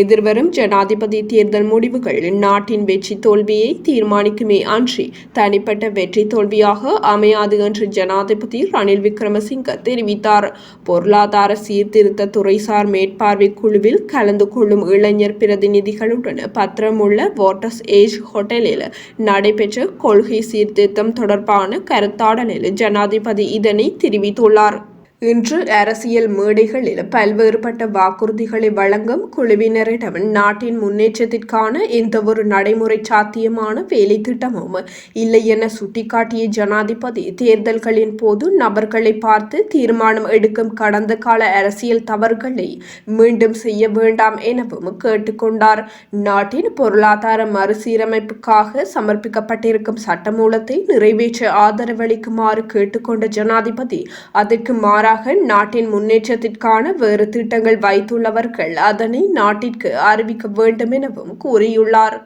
எதிர்வரும் ஜனாதிபதி தேர்தல் முடிவுகள். நாட்டின் வெற்றி தோல்வியை தீர்மானிக்குமே அன்றி தனிப்பட்ட வெற்றி தோல்வியாக அமையாது என்று ஜனாதிபதி ரணில் விக்ரமசிங்க தெரிவித்தார். பொருளாதார சீர்திருத்த துறைசார் மேற்பார்வை குழுவில் கலந்து கொள்ளும் இளைஞர் பிரதிநிதிகளுடன் பத்திரமுள்ள வாட்டர்ஸ் ஏஜ் ஹோட்டலில் நடைபெற்ற கொள்கை சீர்திருத்தம் தொடர்பான கருத்தாடலில் ஜனாதிபதி இதனை தெரிவித்துள்ளார். இன்று அரசியல் மேடைகளில் பல்வேறுபட்ட வாக்குறுதிகளை வழங்கும் குழுவினரிடம் நாட்டின் முன்னேற்றத்திற்கான எந்தவொரு நடைமுறை சாத்தியமான வேலை திட்டமும் இல்லை என சுட்டிக்காட்டிய ஜனாதிபதி தேர்தல்களின் போது நபர்களை பார்த்து தீர்மானம் எடுக்கும் கடந்த கால அரசியல் தவறுகளை மீண்டும் செய்ய வேண்டாம் எனவும் கேட்டுக்கொண்டார். நாட்டின் பொருளாதார மறுசீரமைப்புக்காக சமர்ப்பிக்கப்பட்டிருக்கும் சட்டமூலத்தை நிறைவேற்ற ஆதரவளிக்குமாறு கேட்டுக்கொண்ட ஜனாதிபதி அதற்கு மாறாக நாட்டின் முன்னேற்றத்திற்கான வேறு திட்டங்கள் வைத்துள்ளவர்கள் அதனை நாட்டிற்கு அறிவிக்க வேண்டும் எனவும் கூறியுள்ளார்.